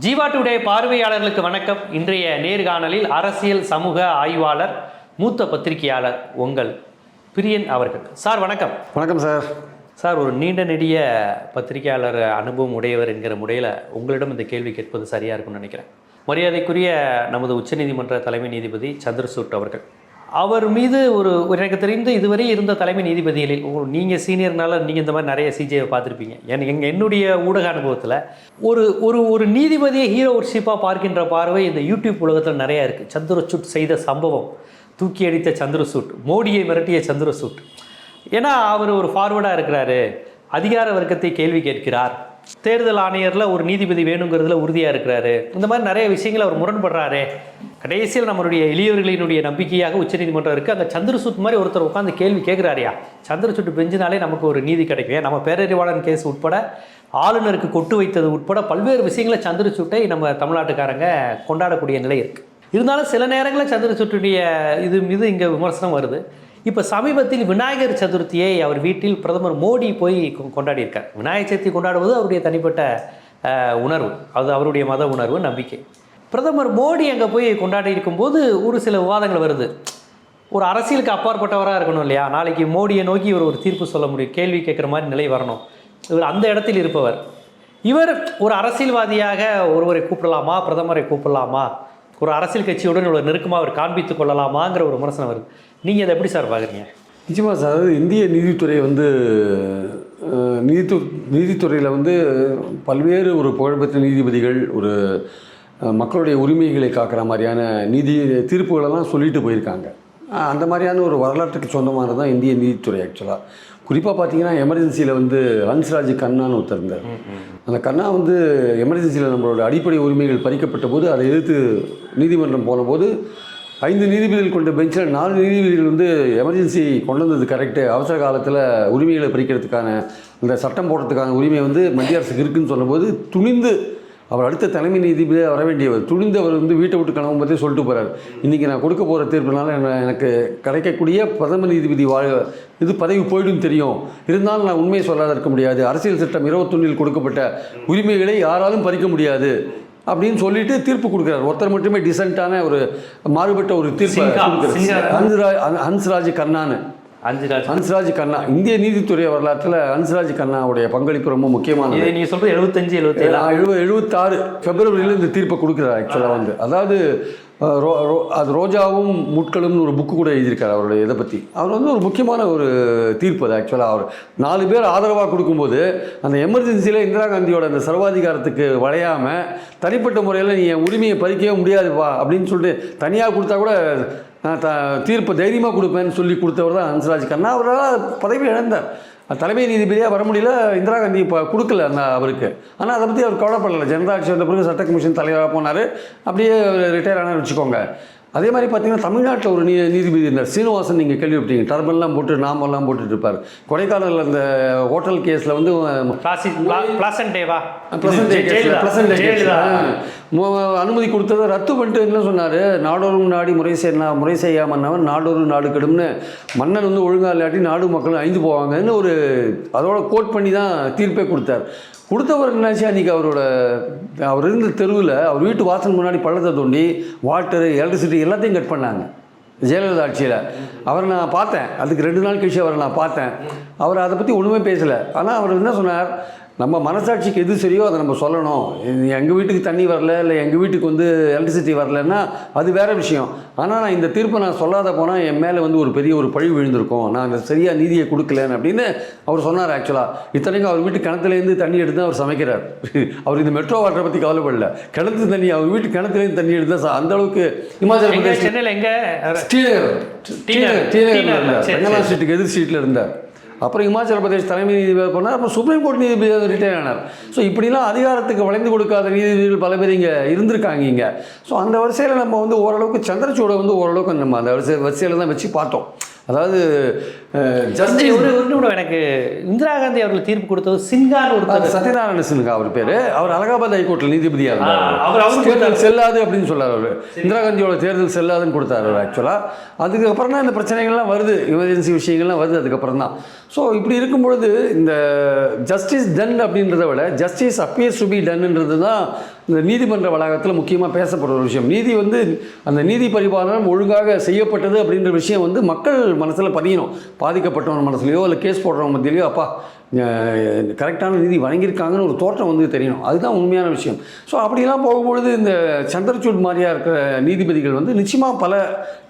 Jeeva today பார்வையாளர்களுக்கு வணக்கம். இன்றைய நேர்காணலில் அரசியல் சமூக ஆய்வாளர் மூத்த பத்திரிகையாளர் உங்கள் பிரியன் அவர்கள். சார் வணக்கம். வணக்கம் சார். சார் ஒரு நீண்ட நெடிய பத்திரிகையாளர் அனுபவம் உடையவர் என்கிற முறையில் உங்களிடம் இந்த கேள்வி கேட்பது சரியாக இருக்கும்னு நினைக்கிறேன். மரியாதைக்குரிய நமது உச்சநீதிமன்ற தலைமை நீதிபதி சந்திரசூட் அவர்கள். அவர் மீது ஒரு எனக்கு தெரிந்து இதுவரை இருந்த தலைமை நீதிபதிகளில் நீங்கள் சீனியர்னால நீங்கள் இந்த மாதிரி நிறைய சிஜேவை பார்த்துருப்பீங்க. எனக்கு எங்கள் என்னுடைய ஊடக அனுபவத்தில் ஒரு ஒரு ஒரு நீதிபதியை ஹீரோ ஒர்ஷிப்பாக பார்க்கின்ற பார்வை இந்த யூடியூப் உலகத்தில் நிறையா இருக்குது சந்திரசூட் செய்த சம்பவம் தூக்கி அடித்த சந்திரசூட் மோடியை மிரட்டிய சந்திரசூட். ஏன்னா அவர் ஒரு ஃபார்வர்டாக இருக்கிறாரு. அதிகார வர்க்கத்தை கேள்வி கேட்கிறார். தேர்தல் ஆணையரில் ஒரு நீதிபதி வேணுங்கிறதுல உறுதியாக இருக்கிறாரு. இந்த மாதிரி நிறைய விஷயங்களை அவர் முரண்படுறாரு. கடைசியில் நம்மளுடைய எளியவர்களினுடைய நம்பிக்கையாக உச்சநீதிமன்றம் இருக்குது அங்கே சந்திரசூட் மாதிரி ஒருத்தர் உட்காந்து கேள்வி கேட்குறாரியா சந்திரசூட் பெஞ்சினாலே நமக்கு ஒரு நீதி கிடைக்கும். நம்ம பேரறிவாளன் கேஸ் உட்பட ஆளுநருக்கு கொட்டு வைத்தது உட்பட பல்வேறு விஷயங்களை சந்திரசூட்டை நம்ம தமிழ்நாட்டுக்காரங்க கொண்டாடக்கூடிய நிலை இருக்குது இருந்தாலும் சில நேரங்களில் சந்திரசூட்டுடைய இது மீது இங்கே விமர்சனம் வருது. இப்போ சமீபத்தில் விநாயகர் சதுர்த்தியை அவர் வீட்டில் பிரதமர் மோடி போய் கொ- கொண்டாடியிருக்கார். விநாயகர் சதுர்த்தி கொண்டாடுவது அவருடைய தனிப்பட்ட உணர்வு. அது அவருடைய மத உணர்வு நம்பிக்கை. பிரதமர் மோடி அங்கே போய் கொண்டாடி இருக்கும்போது ஒரு சில விவாதங்கள் வருது. ஒரு அரசியலுக்கு அப்பாற்பட்டவராக இருக்கணும் இல்லையா? நாளைக்கு மோடியை நோக்கி இவர் ஒரு தீர்ப்பு சொல்ல முடியும். கேள்வி கேட்குற மாதிரி நிலை வரணும். இவர் அந்த இடத்தில் இருப்பவர். இவர் ஒரு அரசியல்வாதியாக ஒருவரை கூப்பிடலாமா? பிரதமரை கூப்பிடலாமா? ஒரு அரசியல் கட்சியுடன் இவ்வளோ நெருக்கமாக அவர் காண்பித்துக் கொள்ளலாமாங்கிற ஒரு விமர்சனம் வருது. நீங்கள் அதை எப்படி சார் பார்க்குறீங்க? நிச்சயமாக சார். அதாவது இந்திய நீதித்துறை வந்து நீதித்து நீதித்துறையில் வந்து பல்வேறு ஒரு புகழ்பெற்ற நீதிபதிகள் ஒரு மக்களுடைய உரிமைகளை காக்கிற மாதிரியான நீதி தீர்ப்புகளெல்லாம் சொல்லிட்டு போயிருக்காங்க. அந்த மாதிரியான ஒரு வரலாற்றுக்கு சொந்தமானது தான் இந்திய நீதித்துறை ஆக்சுவலாக குறிப்பாக பார்த்தீங்கன்னா எமர்ஜென்சியில் வந்து ஹன்ஸ்ராஜ் கண்ணான்னு ஒருத்தர் இருந்தார். அந்த கண்ணா வந்து எமர்ஜென்சியில் நம்மளோட அடிப்படை உரிமைகள் பறிக்கப்பட்ட போது அதை எதிர்த்து நீதிமன்றம் போனபோது ஐந்து நீதிபதிகள் கொண்ட பெஞ்சில் நாலு நீதிபதிகள் வந்து எமர்ஜென்சி கொண்டு வந்தது கரெக்டு அவசர காலத்தில் உரிமைகளை பறிக்கிறதுக்கான இந்த சட்டம் போடுறதுக்கான உரிமை வந்து மத்திய அரசுக்கு இருக்குன்னு சொன்னபோது துணிந்து அவர் அடுத்த தலைமை நீதிபதியாக வர வேண்டியவர் துணிந்து அவர் வந்து வீட்டை விட்டு கிளம்பும் போதே சொல்லிட்டு போகிறார் இன்றைக்கி நான் கொடுக்க போகிற தீர்ப்புனால எனக்கு கிடைக்கக்கூடிய பிரதம நீதிபதி வாழ இது பதவி போயிடும் தெரியும். இருந்தாலும் நான் உண்மையை சொல்லாத இருக்க முடியாது. அரசியல் சட்டம் இருபத்தொன்னில் கொடுக்கப்பட்ட உரிமைகளை யாராலும் பறிக்க முடியாது. அப்படின்னு சொல்லிட்டு தீர்ப்பு கொடுக்குறாரு. ஒருத்தர் மட்டுமே டிசென்ட்டான ஒரு மாறுபட்ட ஒரு தீர்ப்பு. ஹன்ஸ்ராஜ் ஹன்ஸ்ராஜ் கண்ணான்னு அஞ்சு ராஜ் ஹன்ஸ்ராஜ் கண்ணா. இந்திய நீதித்துறை வரலாற்றில் ஹன்ஸ்ராஜ் கண்ணாவுடைய பங்களிப்பு ரொம்ப முக்கியமானது. இது நீங்கள் சொல்கிறது எழுபத்தஞ்சு எழுபத்தேழு எழுபது எழுபத்தாறு பிப்ரவரியில் இந்த தீர்ப்பை கொடுக்குறாரு ஆக்சுவலாக வந்து. அதாவது ரோ அது ரோஜாவும் முட்களும்னு ஒரு புக்கு கூட எழுதியிருக்காரு அவருடைய இதை பற்றி அவர் வந்து ஒரு முக்கியமான ஒரு தீர்ப்பு அது ஆக்சுவலாக அவர் நாலு பேர் ஆதரவாக கொடுக்கும்போது அந்த எமர்ஜென்சியில் இந்திரா காந்தியோட அந்த சர்வாதிகாரத்துக்கு வளையாமல் தனிப்பட்ட முறையில் நீ என் உரிமையை பறிக்கவே முடியாதுப்பா அப்படின்னு சொல்லிட்டு தனியாக கொடுத்தா கூட தீர்ப்பை தைரியமாக கொடுப்பேன்னு சொல்லி கொடுத்தவர் தான் ஹன்ஸ்ராஜ் கண்ணா அவரால் பதவி இழந்தார் தலைமை நீதிபதியாக வர முடியல இந்திரா காந்தி இப்போ கொடுக்கல அந்த அவருக்கு. ஆனால் அதை பற்றி அவர் கவலைப்படலை. ஜனதா வந்த பிறகு சட்ட கமிஷன் தலைவராக போனார். அப்படியே ரிட்டையர் ஆனால் வச்சுக்கோங்க. அதே மாதிரி பார்த்தீங்கன்னா தமிழ்நாட்டில் ஒரு நீ நீதிபதி இருந்தார். சீனிவாசன் நீங்கள் கேள்விப்பட்டீங்க. டர்பன்லாம் போட்டு நாமெல்லாம் போட்டுட்டு இருப்பார் கொடைக்கானலில் அந்த ஹோட்டல் கேஸில் வந்து அனுமதி கொடுத்ததை ரத்து பண்ணிட்டு என்ன சொன்னார்? நாடோறும் நாடி முறை செய்ய முறை செய்யாமன்னவன் நாடோறு நாடு கெடும்னு மன்னன் வந்து ஒழுங்கா இல்லாட்டி நாடு மக்களும் அழிந்து போவாங்கன்னு ஒரு அதோட கோட் பண்ணி தான் தீர்ப்பே கொடுத்தார். கொடுத்தவர் என்னாச்சு அன்றைக்கி அவரோட அவர் இருந்த தெருவில் அவர் வீட்டு வாசல் முன்னாடி பள்ளத்தை தோண்டி வாட்டர் எலக்ட்ரிசிட்டி எல்லாத்தையும் கட் பண்ணாங்க. ஜெயலலிதா ஆட்சியில். அவரை நான் பார்த்தேன். அதுக்கு ரெண்டு நாள் கழிச்சு அவரை நான் பார்த்தேன். அவர் அதை பற்றி ஒன்றுமே பேசலை. ஆனால் அவர் என்ன சொன்னார்? நம்ம மனசாட்சிக்கு எது சரியோ அதை நம்ம சொல்லணும். எங்கள் வீட்டுக்கு தண்ணி வரல இல்லை எங்கள் வீட்டுக்கு வந்து எலக்ட்ரிசிட்டி வரலன்னா அது வேற விஷயம். ஆனால் நான் இந்த தீர்ப்பை நான் சொல்லாத போனால் என் மேலே வந்து ஒரு பெரிய ஒரு பழி விழுந்திருக்கும். நான் அந்த சரியாக நீதியை கொடுக்கலன்னு அப்படின்னு அவர் சொன்னார் ஆக்சுவலாக இத்தனைக்கும் அவர் வீட்டு கிணத்துலேருந்து தண்ணி எடுத்து தான் அவர் சமைக்கிறார். அவர் இந்த மெட்ரோ வாட்டரை பற்றி கவலைப்படல. கிணத்து தண்ணி அவர் வீட்டு கிணத்துலேருந்து தண்ணி எடுத்து தான் அந்த அளவுக்கு இமாச்சல பிரதேஷ் சென்னையில் எங்க? ஸ்ரீநகர். ஸ்ரீநகர் ஸ்ரீநகர்ல டீநகர். இருந்தார். ரங்கநாத். ஸ்ட்ரீட்டுக்கு எதிர் ஸ்ட்ரீட்டில் இருந்தார். அப்புறம் இமாச்சல பிரதேஷ் தலைமை நீதிபதி போனார் அப்புறம் சுப்ரீம் கோர்ட் நீதிபதி ரிட்டையர் ஆனார். ஸோ இப்படிலாம் அதிகாரத்துக்கு வளைந்து கொடுக்காத நீதிபதிகள் பல பேர் இங்கே இருந்திருக்காங்க இங்கே. ஸோ அந்த வரிசையில் நம்ம வந்து ஓரளவுக்கு சந்திரசூடை வந்து ஓரளவுக்கு நம்ம அந்த வரிசை வரிசையில் தான் வச்சு பார்த்தோம். அதாவது ஜஸ்ட் ஒரு ஒரு நிமிடம் எனக்கு இந்திரா காந்தி அவர்கள் தீர்ப்பு கொடுத்தது சின்கான்னு ஒருத்தர். சத்யநாராயண சின்ஹா அவர் பேர். அவர் அலகாபாத் ஹைகோர்ட்டில் நீதிபதியாக இருந்தார். அவர் அவரும் தேர்தல் செல்லாது அப்படின்னு சொல்லார் அவர். இந்திரா காந்தியோட தேர்தல் செல்லாதுன்னு கொடுத்தாரு அவர் ஆக்சுவலாக அதுக்கப்புறம் தான் இந்த பிரச்சனைகள்லாம் வருது. எமர்ஜென்சி விஷயங்கள்லாம் வருது அதுக்கப்புறம் தான். ஸோ இப்படி இருக்கும் பொழுது இந்த ஜஸ்டிஸ் டன் அப்படின்றத விட ஜஸ்டிஸ் அப்பியர்ஸ் டு பி டன்ன்றது தான் இந்த நீதிமன்ற வளாகத்தில் முக்கியமாக பேசப்படுற ஒரு விஷயம். நீதி வந்து அந்த நீதி பரிபாலனம் ஒழுங்காக செய்யப்பட்டது அப்படின்ற விஷயம் வந்து மக்கள் மனசில் பதியணும். பாதிக்கப்பட்டவன் மனசுலையோ இல்லை கேஸ் போடுறவங்க மத்தியிலையோ அப்பா கரெக்டான நிதி வழங்கியிருக்காங்கன்னு ஒரு தோற்றம் வந்து தெரியணும். அதுதான் உண்மையான விஷயம். ஸோ அப்படிலாம் போகும்பொழுது இந்த சந்திரசூட் மாதிரியாக இருக்கிற நீதிபதிகள் வந்து நிச்சயமாக பல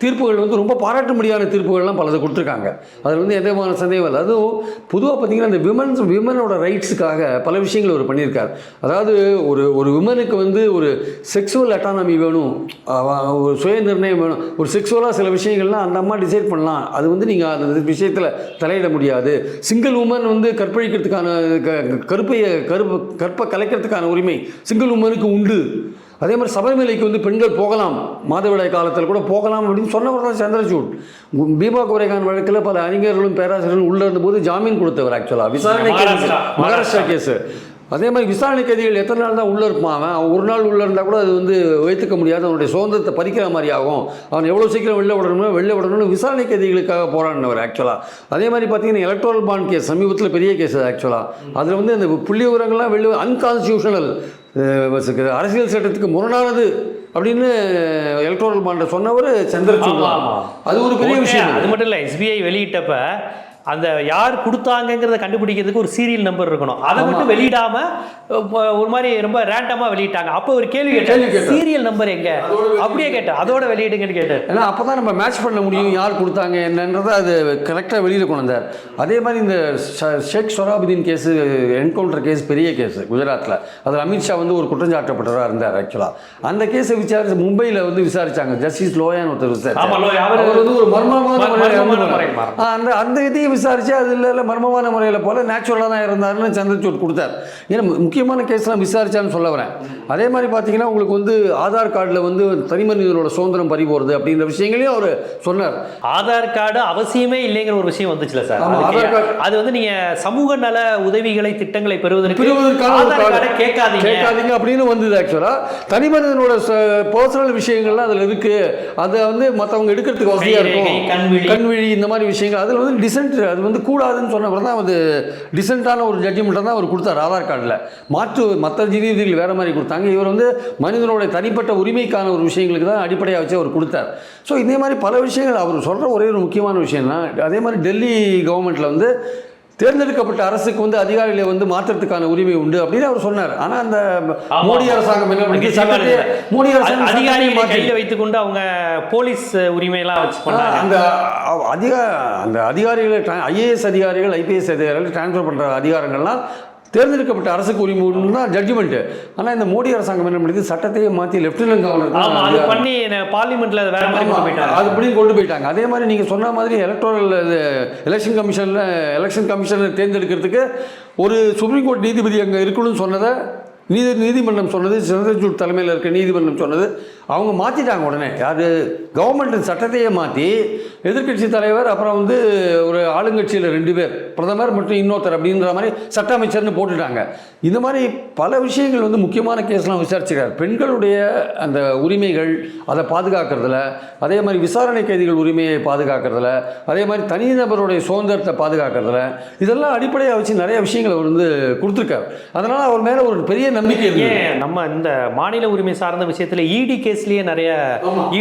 தீர்ப்புகள் வந்து ரொம்ப பாராட்ட முடியாத தீர்ப்புகள்லாம் பலதை கொடுத்துருக்காங்க. அதில் வந்து எந்த விதமான சந்தேகம் இல்லை. அதுவும் பொதுவாக பார்த்தீங்கன்னா இந்த விமன்ஸ் விமனோட ரைட்ஸுக்காக பல விஷயங்கள் அவர் பண்ணியிருக்கார். அதாவது ஒரு ஒரு விமனுக்கு வந்து ஒரு செக்ஸுவல் அட்டானமி வேணும். ஒரு சுய நிர்ணயம் வேணும். ஒரு செக்ஸுவலாக சில விஷயங்கள்லாம் அந்த அம்மா டிசைட் பண்ணலாம். அது வந்து நீங்கள் அந்த விஷயத்தில் தலையிட முடியாது. சிங்கிள் உமன் வந்து கற்பழிக்கிறதுக்கான கருப்பையை கருப்பு கற்பை கலைக்கிறதுக்கான உரிமை சிங்கிள் உமனுக்கு உண்டு. அதே மாதிரி சபரிமலைக்கு வந்து பெண்கள் போகலாம். மாதவிடாய் காலத்தில் கூட போகலாம் அப்படின்னு சொன்னவர் தான் சந்திரசூட். பீமா குரேகான் வழக்கில் பல அறிஞர்களும் பேராசிரியர்களும் உள்ள இருந்தபோது ஜாமீன் கொடுத்தவர் ஆக்சுவலாக விசாரணை. மகாராஷ்டிரா. கேஸு. அதே மாதிரி விசாரணை கைதிகள் எத்தனை நாள் தான் உள்ளே இருப்பான் அவன்? அவன் ஒரு நாள் உள்ளே இருந்தால் கூட அது வந்து வைத்துக்க முடியாது. அவனுடைய சுதந்திரத்தை பறிக்கிற மாதிரி ஆகும். அவன் எவ்வளோ சீக்கிரம் வெளில விடணுமோ வெளில விடணும்னு விசாரணை கைதிகளுக்காக போராடினவர் ஆக்சுவலாக அதே மாதிரி பார்த்தீங்கன்னா எலக்ட்ரல் பாண்ட் கேஸ் சமீபத்தில் பெரிய கேஸ் ஆக்சுவலாக அதில் வந்து அந்த புள்ளி விவரங்கள்லாம் வெளில அன்கான்ஸ்டியூஷனல் அரசியல் சட்டத்துக்கு முரணானது அப்படின்னு எலக்ட்ரல் பாண்டை சொன்னவர் சந்திரசூட். அது ஒரு பெரிய விஷயம். அது மட்டும் இல்லை எஸ்பிஐ வெளியிட்டப்ப அந்த யார் கொடுத்தாங்கங்கிறத கண்டுபிடிக்கிறதுக்கு ஒரு சீரியல் நம்பர் இருக்கணும். அதை மட்டும் வெளியிடாம ஒரு மாதிரி ரொம்ப ரேண்டமா வெளியிட்டாங்க. அப்போ ஒரு கேள்வி கேட்டார். சீரியல் நம்பர் எங்க? அப்படியே கேட்டேன். அதோட வெளியிடுங்கன்னு கேட்டார் ஏன்னா அப்போ தான் நம்ம மேட்ச் பண்ண முடியும். யார் கொடுத்தாங்க என்னன்றதை அது கரெக்டாக வெளியில் கொண்டு வந்தார். அதே மாதிரி இந்த Sheikh Sohrabuddin case encounter case பெரிய கேஸ் குஜராத்தில் அதில் அமித்ஷா வந்து ஒரு குற்றஞ்சாட்டப்பட்டவராக இருந்தார் ஆக்சுவலாக அந்த கேஸை விசாரிச்சு மும்பையில் வந்து விசாரிச்சாங்க. ஜஸ்டிஸ் லோயான் ஒருத்தர். விசாரிச்சார். அவரு- வந்து ஒரு மர்மமான அந்த அந்த இதையும் விசாரிச்சு அது இல்லை இல்லை மர்மமான முறையில் போல நேச்சுரலாக தான் இருந்தாருன்னு சந்திரசூட் கொடுத்தார். ஏன்னா முக்கியமான கேஸ்லாம் விசாரிச்சான்னு சொல்ல வரேன். அதே மாதிரி பார்த்தீங்கன்னா உங்களுக்கு வந்து ஆதார் கார்டில் வந்து தனி மனிதனோட சுதந்திரம் பறி போகிறது அப்படின்ற விஷயங்களையும் அவர் சொன்னார். ஆதார் கார்டு அவசியமே இல்லைங்கிற ஒரு விஷயம் வந்துச்சுல சார். ஆதார் கார்டு- அது வந்து நீங்க சமூக நல உதவிகளை திட்டங்களை பெறுவதற்கு கேட்காதீங்க. கேட்காதீங்க அப்படின்னு வந்தது ஆக்சுவலாக தனி மனிதனோட பர்சனல் விஷயங்கள்லாம் அதில் இருக்கு. அதை வந்து மற்றவங்க எடுக்கிறதுக்கு வசதியாக இருக்கும். கண்விழி இந்த மாதிரி விஷயங்கள். அதில் வந்து டிசென்ட் அது வந்து கூடாதுன்னு சொன்னவர் தான் அது டிசென்ட்டான ஒரு ஜட்ஜ்மெண்ட்டை தான் அவர் கொடுத்தார் ஆதார் கார்டில். மாற்று மற்ற நீதிபதிகள் வேறு மாதிரி கொடுத்தாங்க. இவர் வந்து மனிதனோட தனிப்பட்ட உரிமைக்கான ஒரு விஷயங்களுக்கு தான் அடிப்படையாக வச்சு அவர் கொடுத்தார். ஸோ இதே மாதிரி பல விஷயங்கள் அவர் சொல்கிற ஒரே ஒரு முக்கியமான விஷயம்னா அதே மாதிரி டெல்லி கவர்மெண்ட்டில் வந்து தேர்ந்தெடுக்கப்பட்ட அரசுக்கு வந்து அதிகாரிகளை வந்து மாற்றத்துக்கான உரிமை உண்டு அப்படின்னு அவர் சொன்னார் ஆனா அந்த. மோடி அரசாங்கம். மோடி அரசாங்கம் மாற்றி- கையில வைத்துக்கொண்டு அவங்க போலீஸ் உரிமையெல்லாம் வச்சு அந்த அதிக அந்த அதிகாரிகளை ஐஏஎஸ் அதிகாரிகள் ஐபிஎஸ் அதிகாரிகள் டிரான்ஸ்ஃபர் பண்ற அதிகாரங்கள்லாம் தேர்ந்தெடுக்கப்பட்ட அரசுக்கு உரிமை தான் ஜட்ஜ்மெண்ட் ஆனா இந்த மோடி அரசாங்கம் என்ன பண்ணுது? சட்டத்தையே மாற்றி லெப்டினன்ட் கவர்னர் அது. பண்ணி பார்லிமெண்ட்ல வேற மாதிரி போயிட்டாங்க. அது இப்படியும் கொண்டு போயிட்டாங்க. அதே மாதிரி நீங்கள் சொன்ன மாதிரி எலக்ட்ரல் எலெக்ஷன் கமிஷனில் எலெக்ஷன் கமிஷனை தேர்ந்தெடுக்கிறதுக்கு ஒரு சுப்ரீம் கோர்ட் நீதிபதி அங்கே இருக்கணும்னு சொன்னதை நீதி நீதிமன்றம் சொன்னது சந்திரசூட் தலைமையில் இருக்க நீதிமன்றம் சொன்னது. அவங்க மாற்றிட்டாங்க உடனே. அது கவர்மெண்ட் சட்டத்தையே மாற்றி எதிர்க்கட்சி தலைவர் அப்புறம் வந்து ஒரு ஆளுங்கட்சியில் ரெண்டு பேர். பிரதமர் மற்றும் இன்னொருத்தர் அப்படின்ற மாதிரி சட்ட அமைச்சர்னு போட்டுட்டாங்க. இந்த மாதிரி பல விஷயங்கள் வந்து முக்கியமான கேஸ்லாம் விசாரிச்சுக்கிறார். பெண்களுடைய அந்த உரிமைகள் அதை பாதுகாக்கிறதுல அதே மாதிரி விசாரணை கைதிகள் உரிமையை பாதுகாக்கிறதுல அதே மாதிரி தனிநபருடைய சுதந்திரத்தை பாதுகாக்கிறதுல இதெல்லாம் அடிப்படையாக வச்சு நிறைய விஷயங்களை அவர் வந்து கொடுத்துருக்காரு. அதனால் அவர் மேலே ஒரு பெரிய நம்பிக்கை ஏன் நம்ம இந்த மாநில உரிமை சார்ந்த விஷயத்துல இடி கேஸ்லயே நிறைய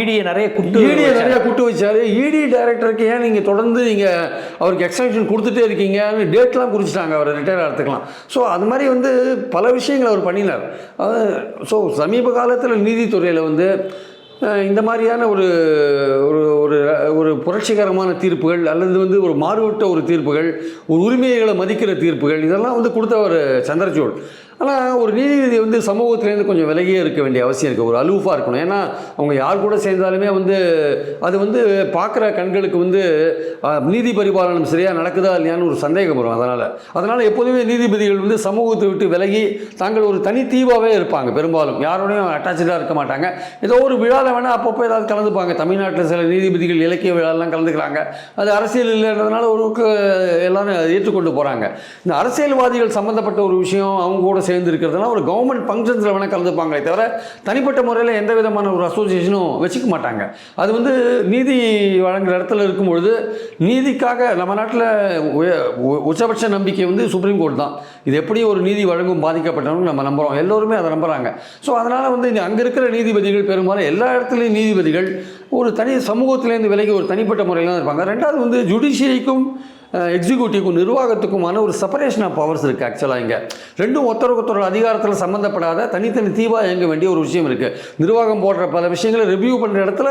இடியை நிறைய குட்டு இடியை நிறைய கூட்டு வச்சாரு. இடி டைரக்டருக்கு ஏன் நீங்கள் தொடர்ந்து நீங்கள் அவருக்கு எக்ஸ்டென்ஷன் கொடுத்துட்டே இருக்கீங்கன்னு டேட்லாம் குறிச்சிட்டாங்க அவர் ரிட்டையர் ஆகிறதுக்கலாம் ஸோ அது மாதிரி வந்து பல விஷயங்கள் அவர் பண்ணினார். ஸோ சமீப காலத்தில் நீதித்துறையில் வந்து இந்த மாதிரியான ஒரு ஒரு ஒரு ஒரு புரட்சிகரமான தீர்ப்புகள் அல்லது வந்து ஒரு மாறுபட்ட ஒரு தீர்ப்புகள் ஒரு உரிமைகளை மதிக்கிற தீர்ப்புகள் இதெல்லாம் வந்து கொடுத்தவர் சந்திரசூட். ஆனால் ஒரு நீதிபதி வந்து சமூகத்திலேருந்து கொஞ்சம் விலகியே இருக்க வேண்டிய அவசியம் இருக்குது ஒரு அலூஃபாக இருக்கணும். ஏன்னா அவங்க யார் கூட சேர்ந்தாலுமே வந்து அது வந்து பார்க்குற கண்களுக்கு வந்து நீதி பரிபாலனம் சரியாக நடக்குதா இல்லையான்னு ஒரு சந்தேகம் வரும் அதனால். அதனால் எப்போதுமே நீதிபதிகள் வந்து சமூகத்தை விட்டு விலகி தாங்கள் ஒரு தனி தீவாகவே இருப்பாங்க பெரும்பாலும். யாரோடையும் அட்டாச்சாக இருக்க மாட்டாங்க. ஏதோ ஒரு விழாவில் வேணால் அப்பப்போ ஏதாவது கலந்துப்பாங்க. தமிழ்நாட்டில் சில நீதிபதிகள் இலக்கிய விழாலாம் கலந்துக்கிறாங்க. அது அரசியல் இல்லைன்றதுனால ஒரு க- எல்லாரும் ஏற்றுக்கொண்டு போகிறாங்க இந்த அரசியல்வாதிகள் சம்மந்தப்பட்ட ஒரு விஷயம் அவங்க கூட சேர்ந்து இருக்கிறதுனால ஒரு கவர்மெண்ட் ஃபங்க்ஷன்ஸில் வேணால் கலந்துப்பாங்களே தவிர தனிப்பட்ட முறையில் எந்த விதமான ஒரு அசோசியேஷனும் வச்சுக்க மாட்டாங்க. அது வந்து நீதி வழங்குற இடத்துல இருக்கும்பொழுது நீதிக்காக நம்ம நாட்டில் உச்சபட்ச நம்பிக்கை வந்து சுப்ரீம் கோர்ட் தான். இது எப்படி ஒரு நீதி வழங்கும் பாதிக்கப்பட்டவங்க நம்ம நம்புகிறோம் எல்லோருமே அதை நம்புகிறாங்க ஸோ அதனால் வந்து அங்கே இருக்கிற நீதிபதிகள் பெரும்பாலும் எல்லா இடத்துலையும் நீதிபதிகள் ஒரு தனி சமூகத்திலேருந்து விலகி ஒரு தனிப்பட்ட முறையில் தான் இருப்பாங்க. ரெண்டாவது வந்து ஜுடிஷியரிக்கும் எக்ஸிக்யூட்டிவ்க்கும் நிர்வாகத்துக்குமான ஒரு செப்பரேஷன் ஆஃப் பவர்ஸ் இருக்குது ஆக்சுவலாக இங்கே. ரெண்டும் ஒருத்தருக்கு அதிகாரத்தில் சம்மந்தப்படாத தனித்தனி தீவாக இயங்க வேண்டிய ஒரு விஷயம் இருக்குது நிர்வாகம் போடுற பல விஷயங்களை ரிவ்யூ பண்ணுற இடத்துல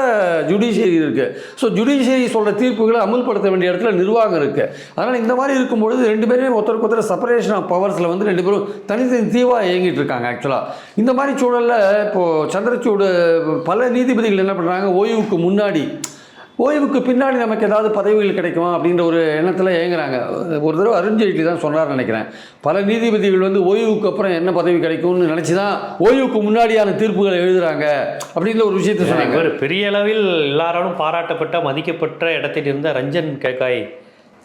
ஜுடிஷியரி இருக்குது ஸோ ஜுடிஷியரி சொல்கிற தீர்ப்புகளை அமல்படுத்த வேண்டிய இடத்துல நிர்வாகம் இருக்குது அதனால் இந்த மாதிரி இருக்கும்பொழுது ரெண்டு பேருமே ஒருத்தருக்கு ஒருத்தர் செப்பரேஷன் ஆஃப் பவர்ஸில் வந்து ரெண்டு பேரும் தனித்தனி தீவாக இயங்கிட்டு இருக்காங்க ஆக்சுவலாக இந்த மாதிரி சூழலில் இப்போது சந்திரசூடு பல நீதிபதிகள் என்ன பண்ணுறாங்க ஓய்வு ஓய்வுக்கு முன்னாடி ஓய்வுக்கு பின்னாடி நமக்கு ஏதாவது பதவிகள் கிடைக்குமா அப்படின்ற ஒரு எண்ணத்தில் ஏங்குறாங்க. ஒரு தடவை அருண்ஜேட்லி தான் சொன்னார்னு நினைக்கிறேன். பல நீதிபதிகள் வந்து ஓய்வுக்கு அப்புறம் என்ன பதவி கிடைக்கும்னு நினச்சி தான் ஓய்வுக்கு முன்னாடியான தீர்ப்புகளை எழுதுறாங்க அப்படின்ற ஒரு விஷயத்த சொன்னாங்க. இவர் பெரிய அளவில் எல்லாராலும் பாராட்டப்பட்ட மதிக்கப்பட்ட இடத்தில் இருந்த ரஞ்சன் கேகாய்.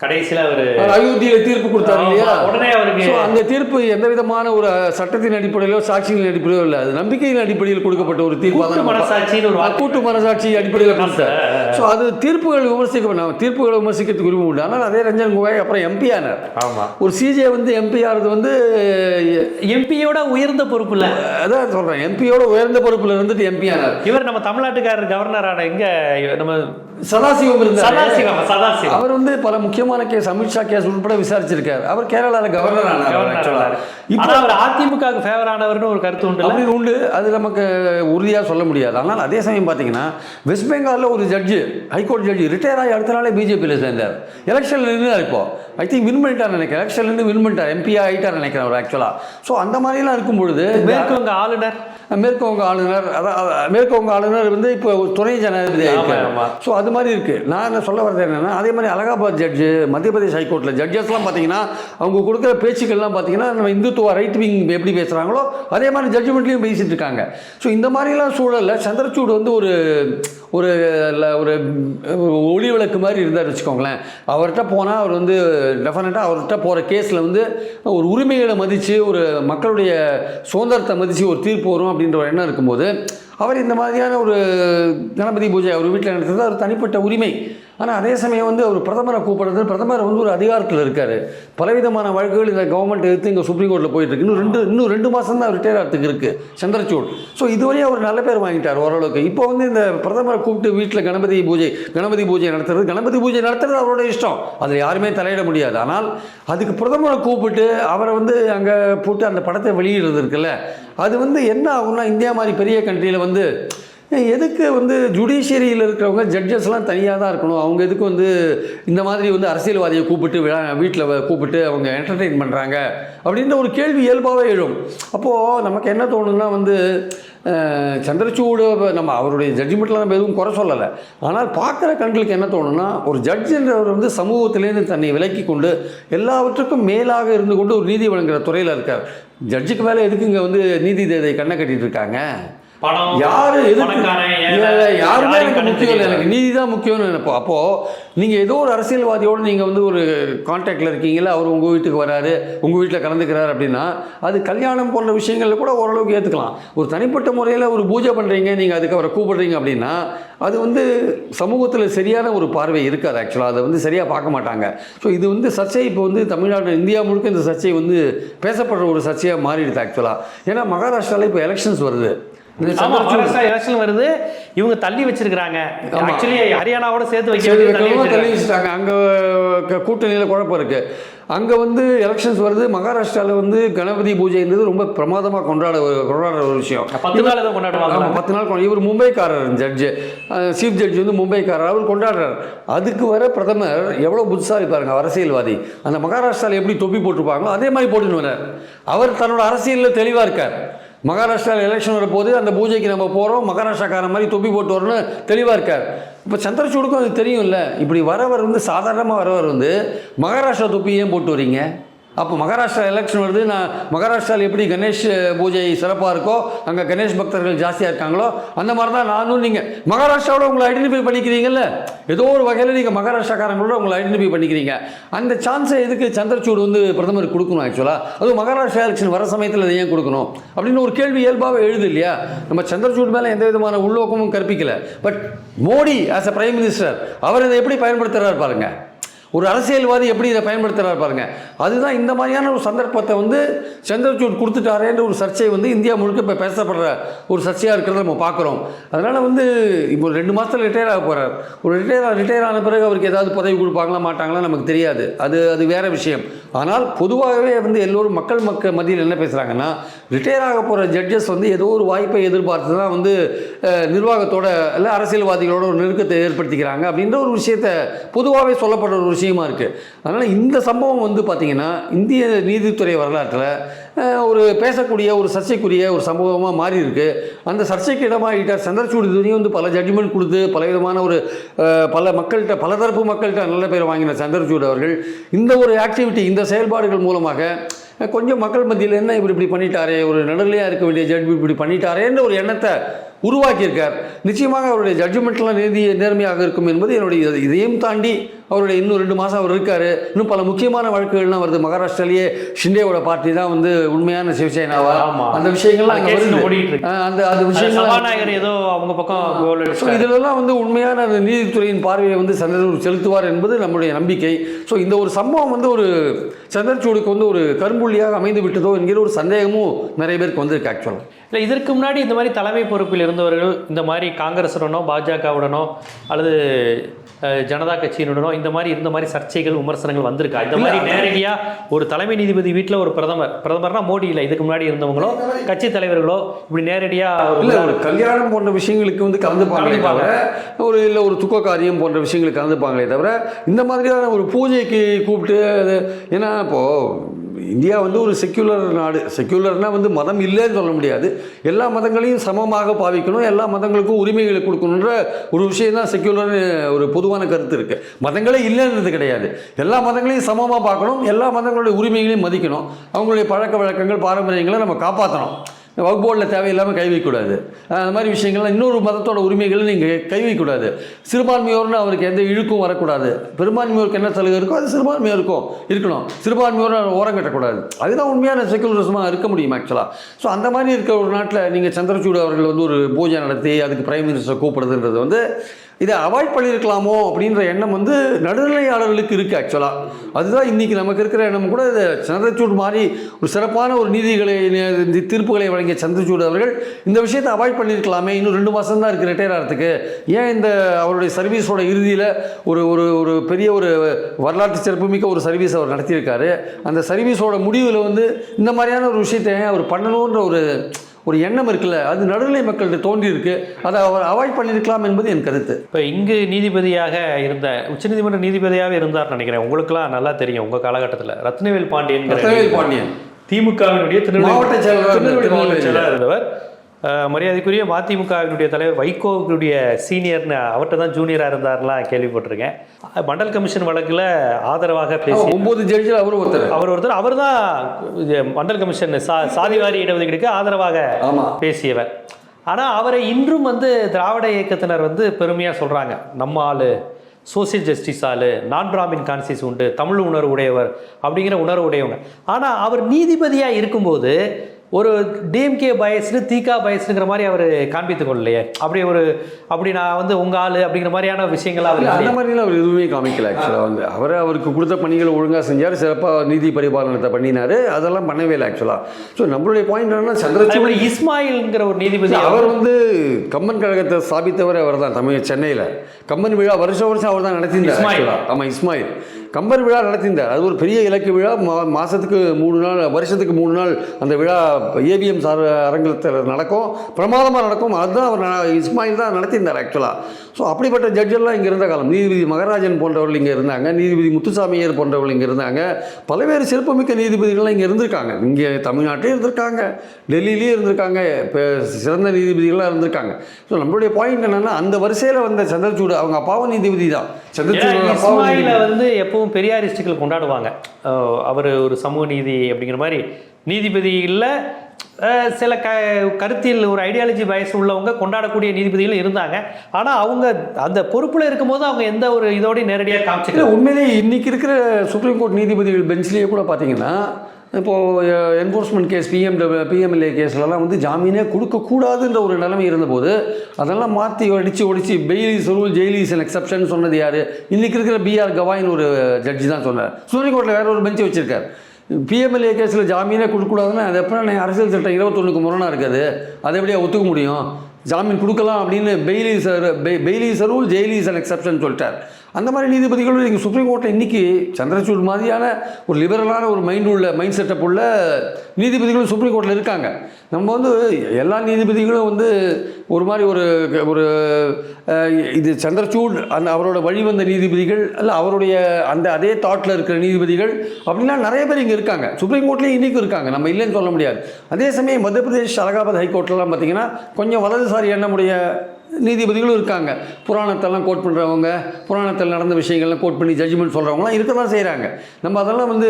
கடைசியில் அவர் அயோத்தியில தீர்ப்பு கொடுத்தாரு இல்லையா? உடனே அவருக்கு அந்த தீர்ப்பு எந்த விதமான ஒரு சட்டத்தின் அடிப்படையிலோ சாட்சியின் அடிப்படையிலோ இல்லை. அது நம்பிக்கையின் அடிப்படையில் கொடுக்கப்பட்ட ஒரு தீர்ப்பு மனசாட்சின்னு ஒரு. கூட்டு மனசாட்சி அடிப்படையில் கொடுத்தார். ஸோ அது தீர்ப்புகள் விமர்சிக்க நம்ம தீர்ப்புகளை விமர்சிக்கிறதுக்கு உரிமை உண்டு. ஆனால் அதே ரஞ்சன் கோகாய் அப்புறம் எம்பி ஆனார். ஆமா. ஒரு சிஜே வந்து எம்பி ஆகிறது வந்து எம்பியோட உயர்ந்த பொறுப்பு இல்ல. அதான் சொல்கிறேன் எம்பியோட உயர்ந்த பொறுப்பில் இருந்துட்டு எம்பி ஆனார். இவர் நம்ம தமிழ்நாட்டுக்காரர் கவர்னர் ஆன எங்க நம்ம சதாசிவம் இருந்தார் சதாசிவம் சதாசிவம் அவர் வந்து பல முக்கியமான கேஸ் அமித்ஷா கேஸ் உட்பட விசாரிச்சிருக்காரு அவர் கேரளாவில் கவர்னர். ஆனாரு. இப்போ அவர் அதிமுக ஃபேவர் ஆனவர்னு ஒரு கருத்து உண்டு அப்படின்னு உண்டு. அது நமக்கு உறுதியாக சொல்ல முடியாது. ஆனால் அதே சமயம் பார்த்தீங்கன்னா வெஸ்ட் பெங்காலில் ஒரு ஜட்ஜு ஹைகோர்ட் ஜட்ஜி ரிட்டையர் ஆகி அடுத்த நாளே பிஜேபியில் சேர்ந்தார். எலெக்ஷனில் நின்றார் இப்போ. ஐ திங்க் வின் பண்ணிட்டார் நினைக்கிறேன். எலெக்ஷன்லேருந்து வின் பண்ணிட்டார். எம்பியாக ஆகிட்டார் நினைக்கிறேன் அவர் ஆக்சுவலாக ஸோ அந்த மாதிரிலாம் இருக்கும் பொழுது மேற்கு வங்க ஆளுநர். மேற்கு வங்க ஆளுநர் மேற்கு வங்க ஆளுநர் வந்து இப்போ துணை ஜனாதிபதி. ஸோ அது மாதிரி இருக்குது நான் என்ன சொல்ல வரது என்னன்னா அதே மாதிரி அலகாபாத் ஜட்ஜு மத்திய பிரதேஷ் ஹைகோர்ட்டில் ஜட்ஜஸ்லாம் பார்த்தீங்கன்னா அவங்க கொடுக்குற பேச்சுக்கள்லாம் பார்த்தீங்கன்னா நம்ம இந்துத்துவ ரைட் விங் எப்படி பேசுகிறாங்களோ அதே மாதிரி ஜட்ஜ்மெண்ட்லேயும் பேசிகிட்டு இருக்காங்க. ஸோ இந்த மாதிரிலாம் சூழலில் சந்திரசூட் வந்து ஒரு ஒரு ஒரு ஒரு ஒளி விளக்கு மாதிரி இருந்தார் வச்சுக்கோங்களேன். அவர்கிட்ட போனால் அவர் வந்து டெஃபினட்டாக அவர்கிட்ட போகிற கேஸில் வந்து ஒரு உரிமைகளை மதித்து ஒரு மக்களுடைய சுதந்திரத்தை மதித்து ஒரு தீர்ப்பு வரும் அப்படின்ற ஒரு எண்ணம் இருக்கும்போது அவர் இந்த மாதிரியான ஒரு கணபதி பூஜை அவர் வீட்டில் நடத்துறது அவர் தனிப்பட்ட உரிமை. ஆனால் அதே சமயம் வந்து அவர் பிரதமரை கூப்பிடுறது பிரதமர் வந்து ஒரு அதிகாரத்தில் இருக்கார். பலவிதமான வழக்குகள் இந்த கவர்மெண்ட் எடுத்து இங்கே சுப்ரீம் கோர்ட்டில் போயிட்டு இருக்கு இன்னும் ரெண்டு இன்னும் ரெண்டு மாதம் தான் ரிட்டையர் ஆகிறதுக்கு இருக்குது சந்திரசூட். ஸோ இதுவரையும் அவர் நல்ல பேர் வாங்கிட்டார் ஓரளவுக்கு. இப்போ வந்து இந்த பிரதமரை கூப்பிட்டு வீட்டில் கணபதி பூஜை கணபதி பூஜை நடத்துறது கணபதி பூஜை நடத்துறது அவரோட இஷ்டம். அதில் யாருமே தலையிட முடியாது. ஆனால் அதுக்கு பிரதமரை கூப்பிட்டு அவரை வந்து அங்கே போட்டு அந்த படத்தை வெளியிடுறது இருக்குல்ல அது வந்து என்ன ஆகும்னா இந்தியா மாதிரி பெரிய கண்ட்ரியில் வந்து எதுக்கு வந்து ஜுடிஷியரியில் இருக்கிறவங்க ஜட்ஜஸ்லாம் தனியாக தான் இருக்கணும்? அவங்க எதுக்கு வந்து இந்த மாதிரி வந்து அரசியல்வாதியை கூப்பிட்டு விழா வீட்டில் கூப்பிட்டு அவங்க என்டர்டெயின் பண்ணுறாங்க அப்படின்ற ஒரு கேள்வி இயல்பாகவே எழும். அப்போது நமக்கு என்ன தோணுன்னா வந்து அஹ், சந்திரசூடு நம்ம அவருடைய ஜட்ஜ்மெண்ட்டில் நம்ம எதுவும் குறை சொல்லலை. ஆனால் பார்க்குற கண்களுக்கு என்ன தோணுன்னா ஒரு ஜட்ஜுன்றவர் வந்து சமூகத்திலேருந்து தன்னை விலக்கி கொண்டு எல்லாவற்றுக்கும் மேலாக இருந்து கொண்டு ஒரு நீதி வழங்குகிற துறையில் இருக்கார். ஜட்ஜுக்கு மேலே எதுக்கு இங்கே வந்து நீதி தேதை கண்ணை கட்டிகிட்டு இருக்காங்க? பணம் யாரு யாருமே எனக்கு முக்கியம் இல்லை. எனக்கு நீதி தான் முக்கியம்னு நினைப்போம். அப்போது நீங்கள் ஏதோ ஒரு அரசியல்வாதியோடு நீங்கள் வந்து ஒரு கான்டாக்டில் இருக்கீங்களா அவர் உங்கள் வீட்டுக்கு வராரு உங்கள் வீட்டில் கலந்துக்கிறார் அப்படின்னா அது கல்யாணம் போன்ற விஷயங்களில் கூட ஓரளவுக்கு ஏற்றுக்கலாம் ஒரு தனிப்பட்ட முறையில் ஒரு பூஜை பண்ணுறீங்க நீங்கள் அதுக்கு அவரை கூப்பிடுறீங்க அப்படின்னா அது வந்து சமூகத்தில் சரியான ஒரு பார்வை இருக்காது ஆக்சுவலாக அதை வந்து சரியாக பார்க்க மாட்டாங்க. ஸோ இது வந்து சர்ச்சை இப்போ வந்து தமிழ்நாடு இந்தியா முழுக்க இந்த சர்ச்சை வந்து பேசப்படுற ஒரு சர்ச்சையாக மாறிடுது ஆக்சுவலாக ஏன்னா மகாராஷ்டிராவில் இப்போ எலெக்ஷன்ஸ் வருது. எலெக்ஷன் வருது. இவங்க தள்ளி வச்சிருக்காங்க ஆமா. ஆக்சுவலி ஹரியானாவோட சேர்த்து வைக்க தள்ளி. வச்சுட்டாங்க. அங்கே கூட்டணியில் குழப்பம் இருக்குது அங்கே வந்து எலெக்ஷன்ஸ் வருது. மகாராஷ்டிராவில் வந்து கணபதி பூஜைன்றது ரொம்ப பிரமாதமாக கொண்டாட கொண்டாடுற ஒரு விஷயம். பத்து நாள் ஏதோ கொண்டாடுவாங்க பத்து நாள் இவர் மும்பைக்காரர் ஜட்ஜு சீஃப் ஜட்ஜ் வந்து மும்பைக்காரர். அவர் கொண்டாடுறார். அதுக்கு வர பிரதமர் எவ்வளோ புதுசாக பாருங்க அரசியல்வாதி. அந்த மகாராஷ்டிராவில் எப்படி தொப்பி போட்டிருப்பாங்களோ அதே மாதிரி போட்டுன்னு வர்றார். அவர் தன்னோட அரசியலில் தெளிவாக இருக்கார். மகாராஷ்டிராவில் எலெக்ஷன் வரும்போது அந்த பூஜைக்கு நம்ம போகிறோம் மகாராஷ்டிராக்கார மாதிரி தொப்பி போட்டு வரணும்னு தெளிவாக இருக்கார். இப்போ சந்திரசூடுக்கும் அது தெரியும்ல இப்படி வரவர் வந்து சாதாரணமாக வரவர் வந்து மகாராஷ்டிரா தொப்பி ஏன் போட்டு வரீங்க? அப்போ மகாராஷ்டிரா எலெக்ஷன் வருது. நான் மகாராஷ்டிராவில் எப்படி கணேஷ் பூஜை சிறப்பாக இருக்கோ அங்கே கணேஷ் பக்தர்கள் ஜாஸ்தியாக இருக்காங்களோ அந்த மாதிரி தான் நானும் நீங்கள் மகாராஷ்டிராவோட உங்களை ஐடென்டிஃபை பண்ணிக்கிறீங்கல்ல? ஏதோ ஒரு வகையில் நீங்கள் மகாராஷ்டிராக்காரங்களோட உங்களை ஐடென்டிஃபை பண்ணிக்கிறீங்க. அந்த சான்ஸை எதுக்கு சந்திரசூட் வந்து பிரதமர் கொடுக்கணும் ஆக்சுவலாக அதுவும் மகாராஷ்டிரா எலெக்ஷன் வர சமயத்தில் அதை ஏன் கொடுக்கணும்? அப்படின்னு ஒரு கேள்வி இயல்பாகவே எழுது இல்லையா? நம்ம சந்திரசூட் மேலே எந்த விதமான உள்நோக்கமும் கற்பிக்கலை. But Modi as a prime minister அவர் இதை எப்படி பயன்படுத்துகிறார் பாருங்கள் ஒரு அரசியல்வாதி எப்படி இதை பயன்படுத்துகிறார் பாருங்கள் அதுதான் இந்த மாதிரியான ஒரு சந்தர்ப்பத்தை வந்து சந்திரசூட் கொடுத்துட்டாரேன்ற ஒரு சர்ச்சை வந்து இந்தியா முழுக்க இப்போ பேசப்படுற ஒரு சர்ச்சையாக இருக்கிறத நம்ம பார்க்குறோம். அதனால் வந்து இப்போ ஒரு ரெண்டு மாதத்தில் ரிட்டையர் ஆக போகிறார் ஒரு ரிட்டையர் ரிட்டையர் ஆன பிறகு அவருக்கு ஏதாவது பதவி கொடுப்பாங்களா மாட்டாங்களா நமக்கு தெரியாது. அது அது வேறு விஷயம். ஆனால் பொதுவாகவே வந்து எல்லோரும் மக்கள் மக்கள் மத்தியில் என்ன பேசுகிறாங்கன்னா ரிட்டையர் ஆக போகிற ஜட்ஜஸ் வந்து ஏதோ ஒரு வாய்ப்பை எதிர்பார்த்து தான் வந்து நிர்வாகத்தோட இல்லை அரசியல்வாதிகளோட ஒரு நெருக்கத்தை ஏற்படுத்திக்கிறாங்க அப்படின்ற ஒரு விஷயத்தை பொதுவாகவே சொல்லப்படுற ஒரு விஷயமா இருக்குது அதனால் இந்த சம்பவம் வந்து பார்த்திங்கன்னா இந்திய நீதித்துறை வரலாற்றில் ஒரு பேசக்கூடிய ஒரு சர்ச்சைக்குரிய ஒரு சம்பவமாக மாறி இருக்கு அந்த சர்ச்சைக்கு இடமாகிட்டார் சந்திரசூட் இதுவரையும் வந்து பல ஜட்ஜ்மெண்ட் கொடுத்து பல விதமான ஒரு பல மக்கள்கிட்ட பல தரப்பு மக்கள்கிட்ட நல்ல பேர் வாங்கின சந்திரசூட் அவர்கள். இந்த ஒரு ஆக்டிவிட்டி இந்த செயல்பாடுகள் மூலமாக கொஞ்சம் மக்கள் மத்தியில் என்ன இப்படி இப்படி பண்ணிட்டாரே? ஒரு நடுநிலையாக இருக்க வேண்டிய ஜட்ஜ் இப்படி பண்ணிட்டாரேன்ற ஒரு எண்ணத்தை உருவாக்கியிருக்கார். நிச்சயமாக அவருடைய ஜட்ஜ்மெண்ட்லாம் நீதி நேர்மையாக இருக்கும் என்பது என்னுடைய இது- இதையும் தாண்டி அவருடைய இன்னும் ரெண்டு மாதம் அவர் இருக்காரு. இன்னும் பல முக்கியமான வழக்குகள்லாம் வருது. மகாராஷ்டிராலேயே ஷிண்டேவோட பார்ட்டி தான் வந்து உண்மையான சிவசேனாவா. அந்த விஷயங்கள்லாம் அந்த அந்த விஷயங்கள் ஏதோ அவங்க பக்கம் ஸோ. இதிலெல்லாம் வந்து உண்மையான அந்த நீதித்துறையின் பார்வையை வந்து சந்திரசூட் செலுத்துவார் என்பது நம்முடைய நம்பிக்கை. ஸோ இந்த ஒரு சம்பவம் வந்து ஒரு சந்திரசூடுக்கு வந்து ஒரு கரும்புள்ளியாக அமைந்து விட்டதோ என்கிற ஒரு சந்தேகமும் நிறைய பேருக்கு வந்திருக்கு ஆக்சுவலாக இல்லை இதற்கு முன்னாடி இந்த மாதிரி தலைமை பொறுப்பில் இருந்தவர்கள் இந்த மாதிரி காங்கிரஸுடனோ பாஜகவுடனோ அல்லது ஜனதா கட்சியினுடனோ இந்த மாதிரி இருந்த மாதிரி சர்ச்சைகள் விமர்சனங்கள் வந்திருக்கா? இந்த மாதிரி நேரடியா ஒரு தலைமை நீதிபதி வீட்டில் ஒரு பிரதமர் பிரதமர்னா மோடி இல்லை இதுக்கு முன்னாடி இருந்தவங்களோ கட்சி தலைவர்களோ இப்படி நேரடியா ஒரு கல்யாணம் போன்ற விஷயங்களுக்கு வந்து கலந்துப்பாங்களே தவிர ஒரு இல்லை ஒரு துக்க காரியம் போன்ற விஷயங்களுக்கு கலந்துப்பாங்களே தவிர இந்த மாதிரியான ஒரு பூஜைக்கு கூப்பிட்டு ஏன்னா இப்போது இந்தியா வந்து ஒரு செக்யூலர் நாடு. செக்யூலர்னால் வந்து மதம் இல்லைன்னு சொல்ல முடியாது. எல்லா மதங்களையும் சமமாக பாவிக்கணும். எல்லா மதங்களுக்கும் உரிமைகளை கொடுக்கணுன்ற ஒரு விஷயம் தான் செக்யூலர்னு ஒரு பொதுவான கருத்து இருக்குது மதங்களே இல்லைன்றது கிடையாது. எல்லா மதங்களையும் சமமாக பார்க்கணும். எல்லா மதங்களுடைய உரிமைகளையும் மதிக்கணும். அவங்களுடைய பழக்க வழக்கங்கள் பாரம்பரியங்களை நம்ம காப்பாற்றணும் வகுப்போர்டில் தேவையில்லாமல் கை வைக்கக்கூடாது. அந்த மாதிரி விஷயங்கள்லாம் இன்னொரு மதத்தோட உரிமைகளை நீங்கள் கை வைக்கக்கூடாது. சிறுபான்மையோர்னு அவருக்கு எந்த இழுக்கும் வரக்கூடாது. பெரும்பான்மையோருக்கு என்ன சலுகை இருக்கோ அது சிறுபான்மையோருக்கும் இருக்கணும். சிறுபான்மையோர் ஓரம் கட்டக்கூடாது. அதுதான் உண்மையான செக்குலரிசமாக இருக்க முடியும் ஆக்சுவலாக ஸோ அந்த மாதிரி இருக்க ஒரு நாட்டில் நீங்கள் சந்திரசூட் அவர்கள் வந்து ஒரு பூஜை நடத்தி அதுக்கு பிரைம் மினிஸ்டர் கூப்பிடுறதுன்றது வந்து இதை அவாய்ட் பண்ணியிருக்கலாமோ அப்படின்ற எண்ணம் வந்து நடுநிலையாளர்களுக்கு இருக்குது ஆக்சுவலாக அதுதான் இன்றைக்கி நமக்கு இருக்கிற எண்ணம் கூட இது சந்திரசூட் மாதிரி ஒரு சிறப்பான ஒரு நீதிகளை தீர்ப்புகளை வழங்கிய சந்திரசூட் அவர்கள் இந்த விஷயத்தை அவாய்ட் பண்ணியிருக்கலாமே. இன்னும் ரெண்டு மாதம் தான் இருக்குது ரிட்டையர் ஆகிறதுக்கு ஏன் இந்த அவருடைய சர்வீஸோட இறுதியில் ஒரு ஒரு ஒரு பெரிய ஒரு வரலாற்று சிறப்புமிக்க ஒரு சர்வீஸ் அவர் நடத்தியிருக்காரு. அந்த சர்வீஸோட முடிவில் வந்து இந்த மாதிரியான ஒரு விஷயத்தை ஏன் அவர் பண்ணணுன்ற ஒரு ஒரு எண்ணம் இருக்குல்ல அது நடுநிலை மக்கள்கிட்ட தோன்றி இருக்கு அதை அவர் அவாய்ட் பண்ணியிருக்கலாம் என்பது என் கருத்து. இப்போ இங்கு நீதிபதியாக இருந்த உச்சநீதிமன்ற நீதிபதியாகவே இருந்தார்னு நினைக்கிறேன். உங்களுக்குலாம் நல்லா தெரியும் உங்க காலகட்டத்தில். ரத்னவேல் பாண்டியன் ரத்னவேல் பாண்டியன். திமுகவினுடைய திருநெல்வேலி மாவட்ட. செயலாளர் இருந்தவர். மரியாதைக்குரிய மதிமுகவினுடைய தலைவர் வைகோவுடைய சீனியர்னு அவர்கிட்ட தான் ஜூனியராக இருந்தார்லாம் கேள்விப்பட்டிருக்கேன். மண்டல் கமிஷன் வழக்கில் ஆதரவாக பேசி ஒன்பது ஜட்ஜில் அவரும் ஒருத்தர். அவர் ஒருத்தர். அவர் தான் மண்டல் கமிஷன் சா சாதிவாரி இடஒதுக்கீடுக்கு ஆதரவாக பேசியவர். ஆனால் அவரை இன்றும் வந்து திராவிட இயக்கத்தினர் வந்து பெருமையாக சொல்கிறாங்க நம்ம ஆளு சோசியல் ஜஸ்டிஸ் ஆளு நான் பிராமின் கான்சியஸ் உண்டு தமிழ் உணர்வு உடையவர் அப்படிங்கிற உணர்வு உடையவங்க. ஆனால் அவர் நீதிபதியாக இருக்கும்போது ஒரு டிஎம்கே பயஸ்னு தீகா பயஸ்னுங்கிற மாதிரி அவர் காண்பித்துக் கொள்ளலையே. அப்படி ஒரு அப்படி நான் வந்து உங்க ஆளு அப்படிங்கிற மாதிரியான விஷயங்கள் அவர் அந்த. மாதிரிலாம் அவர் எதுவுமே காமிக்கல ஆக்சுவலாக வந்து. அவர் அவருக்கு கொடுத்த பணிகளை ஒழுங்காக செஞ்சார் சிறப்பாக நீதி பரிபாலனத்தை பண்ணினாரு அதெல்லாம் பண்ணவே இல்லை ஆக்சுவலாக ஸோ நம்மளுடைய பாயிண்ட் என்னன்னா மாதிரி இஸ்மாயில்ங்கிற ஒரு நீதிபதி அவர் வந்து கம்மன் கழகத்தை ஸ்தாபித்தவர் அவர் தான் தமிழ் சென்னையில். கம்மன் விழா வருஷம் வருஷம் அவர் தான் நடத்தியிருந்தார். ஆமாம் இஸ்மாயில். கம்பர் விழா நடத்தியிருந்தார். அது ஒரு பெரிய இலக்கிய விழா. மா மாதத்துக்கு மூணு நாள் வருஷத்துக்கு மூணு நாள் அந்த விழா ஏபிஎம் சார் அரங்கத்தில் நடக்கும். பிரமாதமாக நடக்கும். அதுதான் அவர் இஸ்மாயில் தான் நடத்தியிருந்தார் ஆக்சுவலாக ஸோ அப்படிப்பட்ட ஜட்ஜெல்லாம் இங்கே இருந்த காலம். நீதிபதி மகராஜன் போன்றவர்கள் இங்கே இருந்தாங்க. நீதிபதி முத்துசாமியர் போன்றவர்கள் இங்கே இருந்தாங்க. பல்வேறு சிறப்புமிக்க நீதிபதிகள்லாம் இங்கே இருந்திருக்காங்க. இங்கே தமிழ்நாட்டிலே இருந்திருக்காங்க. டெல்லியிலேயே இருந்திருக்காங்க. இப்போ சிறந்த நீதிபதிகள்லாம் இருந்திருக்காங்க. ஸோ நம்மளுடைய பாயிண்ட் என்னன்னா அந்த வரிசையில் வந்த சந்திரசூடு அவங்க அப்பாவும் நீதிபதி தான். சந்திரசூடு அப்பாவும். வந்து எப்பவுமே பெரியாரிஸ்டுகள் கொண்டாடுவாங்க. அவர் ஒரு சமூக நீதி அப்படிங்கிற மாதிரி நீதிபதிகளில் அஹ், சில க கருத்தில் ஒரு ஐடியாலஜி வயசு உள்ளவங்க கொண்டாடக்கூடிய நீதிபதிகளும் இருந்தாங்க. ஆனால் அவங்க அந்த பொறுப்பில் இருக்கும்போது அவங்க எந்த ஒரு இதோடய நேரடியாக காமிச்சிக்கல. உண்மையிலேயே இன்னைக்கு இருக்கிற சுப்ரீம் கோர்ட் நீதிபதிகள் பெஞ்ச்லேயே கூட பார்த்தீங்கன்னா இப்போது என்ஃபோர்ஸ்மெண்ட் கேஸ் பிஎம்டபிள்யூ பிஎம்எல்ஏ கேஸ்லலாம் வந்து ஜாமீனே கொடுக்கக்கூடாதுன்ற ஒரு நிலைமை இருந்தபோது அதெல்லாம் மாற்றி அடித்து ஒடிச்சு bail is rule jail is and exception சொன்னது யார்? இன்றைக்கி இருக்கிற பிஆர் கவாயின் ஒரு ஜட்ஜி தான் சொன்னார். சுப்ரீம் கோர்ட்டில் வேற ஒரு பெஞ்ச் வச்சுருக்காரு. பிஎம்எல்ஏ கேஸில் ஜாமீனே கொடுக்கக்கூடாதுன்னா அது எப்போ அரசியல் சட்டம் இருபத்தொன்றுக்கு முரணாக இருக்குது. அதை எப்படியா ஒத்துக்க முடியும்? ஜாமீன் கொடுக்கலாம் அப்படின்னு bail is sir bail is rule jail is an exception சொல்லிட்டார். அந்த மாதிரி நீதிபதிகளும் நீங்கள் சுப்ரீம் கோர்ட்டில் இன்றைக்கி சந்திரசூட் மாதிரியான ஒரு லிபரலான ஒரு மைண்ட் உள்ள மைண்ட் செட்டப் உள்ள நீதிபதிகளும் சுப்ரீம் கோர்ட்டில் இருக்காங்க. நம்ம வந்து எல்லா நீதிபதிகளும் வந்து ஒரு மாதிரி ஒரு ஒரு இது சந்திரசூட் அந்த அவரோட வழிவந்த நீதிபதிகள் அல்ல அவருடைய அந்த அதே தாட்டில் இருக்கிற நீதிபதிகள் அப்படின்னா நிறைய பேர் இங்கே இருக்காங்க. சுப்ரீம் கோர்ட்லேயும் இன்றைக்கும் இருக்காங்க. நம்ம இல்லைன்னு சொல்ல முடியாது. அதே சமயம் மத்திய பிரதேஷ் அலகாபாத் ஹைகோர்ட்லாம் பார்த்தீங்கன்னா கொஞ்சம் சார் என்னுடைய நீதிபதிகளும் இருக்காங்க. புராணத்தெல்லாம் கோட் பண்ணுறவங்க புராணத்தில் நடந்த விஷயங்கள்லாம் கோட் பண்ணி ஜட்ஜ்மெண்ட் சொல்கிறவங்களாம் இருக்க தான் செய்கிறாங்க நம்ம அதெல்லாம் வந்து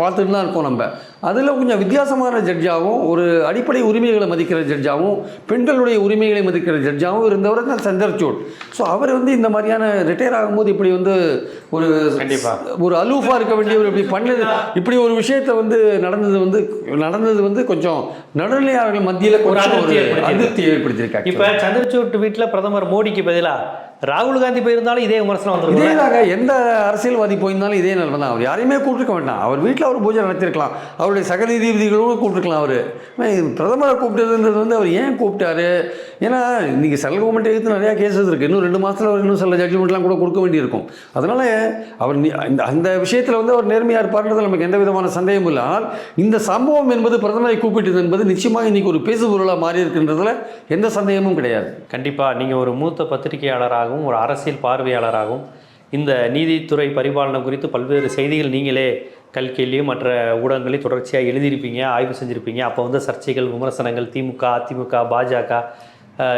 பார்த்துட்டு தான் இருக்கோம் நம்ம. அதில் கொஞ்சம் வித்தியாசமான ஜட்ஜாகவும் ஒரு அடிப்படை உரிமைகளை மதிக்கிற ஜட்ஜாகவும் பெண்களுடைய உரிமைகளை மதிக்கிற ஜட்ஜாகவும் இருந்தவர் தான் சந்தர்சூட் ஸோ அவர் வந்து இந்த மாதிரியான ரிட்டையர் ஆகும்போது இப்படி வந்து ஒரு. ஒரு அலூஃபாக இருக்க வேண்டியவர் இப்படி பண்ணது இப்படி ஒரு விஷயத்தை வந்து நடந்தது வந்து நடந்தது வந்து கொஞ்சம் நடுநிலையாளர்கள் மத்தியில் கொஞ்சம் ஒரு. அதிருப்தி ஏற்படுத்தியிருக்காங்க இப்போ சந்திரசூட் வீட்டில் பிரதமர் மோடிக்கு பதிலாக ராகுல் காந்தி போயிருந்தாலும் இதே விமர்சனம் இதே வந்துருக்கும் தாங்க எந்த அரசியல்வாதி போயிருந்தாலும் இதே நிலைமை தான். அவர் யாரையுமே கூப்பிட்டுருக்க வேண்டாம். அவர் வீட்டில் அவர் பூஜை நடத்திருக்கலாம். அவருடைய சக நீதிபதிகளும் கூப்பிட்டுருக்கலாம் அவர். பிரதமரை கூப்பிட்டதுன்றது வந்து அவர் ஏன் கூப்பிட்டாரு? ஏன்னா இன்னைக்கு சென்ட்ரல் கவர்மெண்ட் எடுத்து நிறையா கேசஸ் இருக்குது இன்னும் ரெண்டு மாதத்தில் அவர் இன்னும் சில ஜட்ஜ்மெண்ட்லாம் கூட கொடுக்க வேண்டியிருக்கும். அதனால் அவர் அந்த விஷயத்தில் வந்து அவர் நேர்மையாக இருப்பார்ன்றது நமக்கு எந்த விதமான சந்தேகமும் இல்லை. ஆனால் இந்த சம்பவம் என்பது பிரதமரை கூப்பிட்டது என்பது நிச்சயமாக இன்னைக்கு ஒரு பேசுபொருளாக மாறி இருக்கின்றதுல எந்த சந்தேகமும் கிடையாது. கண்டிப்பாக நீங்கள் ஒரு மூத்த பத்திரிகையாளராகவும் ஒரு அரசியல் பார்வையாளராகவும் இந்த நீதித்துறை பரிபாலனை குறித்து பல்வேறு செய்திகள் நீங்களே கல்கிலையும் மற்ற ஊடகங்களையும் தொடர்ச்சியாக எழுதியிருப்பீங்க ஆய்வு செஞ்சுருப்பீங்க. அப்போ வந்து சர்ச்சைகள் விமர்சனங்கள் திமுக அதிமுக பாஜக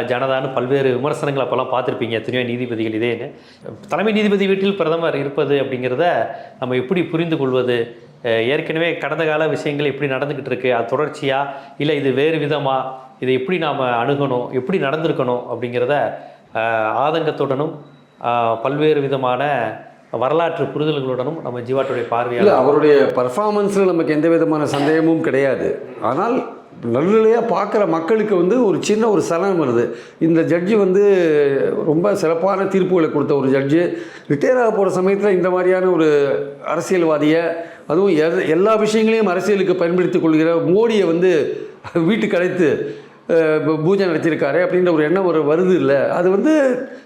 ஜனதான்னு பல்வேறு விமர்சனங்கள் அப்போல்லாம் பார்த்துருப்பீங்க. எத்தனையோ நீதிபதிகள் இதேன்னு. தலைமை நீதிபதி வீட்டில் பிரதமர் இருப்பது அப்படிங்கிறத நம்ம எப்படி புரிந்து கொள்வது? ஏற்கனவே கடந்த கால விஷயங்கள் எப்படி நடந்துக்கிட்டு இருக்கு? அது தொடர்ச்சியாக இல்லை இது வேறு விதமாக இதை எப்படி நாம் அணுகணும்? எப்படி நடந்திருக்கணும்? அப்படிங்கிறத ஆதங்கத்துடனும் பல்வேறு விதமான வரலாற்று புரிதல்களுடனும் நம்ம ஜீவாட்டுடைய பார்வையில் அவருடைய பர்ஃபார்மன்ஸில் நமக்கு எந்த விதமான சந்தேகமும் கிடையாது. ஆனால் நடுநிலையாக பார்க்குற மக்களுக்கு வந்து ஒரு சின்ன ஒரு சலனம் வருது. இந்த ஜட்ஜி வந்து ரொம்ப சிறப்பான தீர்ப்புகளை கொடுத்த ஒரு ஜட்ஜு ரிட்டையர் ஆக போகிற சமயத்தில் இந்த மாதிரியான ஒரு அரசியல்வாதியை அதுவும் எல்லா விஷயங்களையும் அரசியலுக்கு பயன்படுத்திக் கொள்கிற மோடியை வந்து வீட்டுக்கு அழைத்து பூஜை நடத்தியிருக்காரு அப்படின்ற ஒரு எண்ணம் ஒரு வருது இல்லை. அது வந்து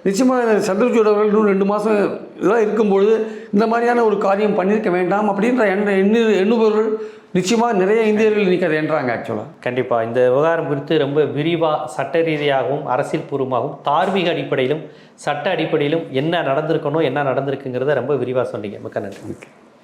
நிச்சயமாக அவர்கள் இன்னும் ரெண்டு மாதம் இதெல்லாம் இருக்கும்பொழுது இந்த மாதிரியான ஒரு காரியம் பண்ணியிருக்க வேண்டாம் அப்படின்ற எண்ண எண்ணு எண்ணுபவர்கள் நிச்சயமாக நிறைய இந்தியர்கள் இன்னைக்கு அதை எண்ணுறாங்க ஆக்சுவலாக கண்டிப்பாக இந்த விவகாரம் குறித்து ரொம்ப விரிவாக சட்ட ரீதியாகவும் அரசியல் பூர்வமாகவும் தார்மீக அடிப்படையிலும் சட்ட அடிப்படையிலும் என்ன நடந்திருக்கணும் என்ன நடந்திருக்குங்கிறத ரொம்ப விரிவாக சொன்னீங்க. மிக்க நன்றி.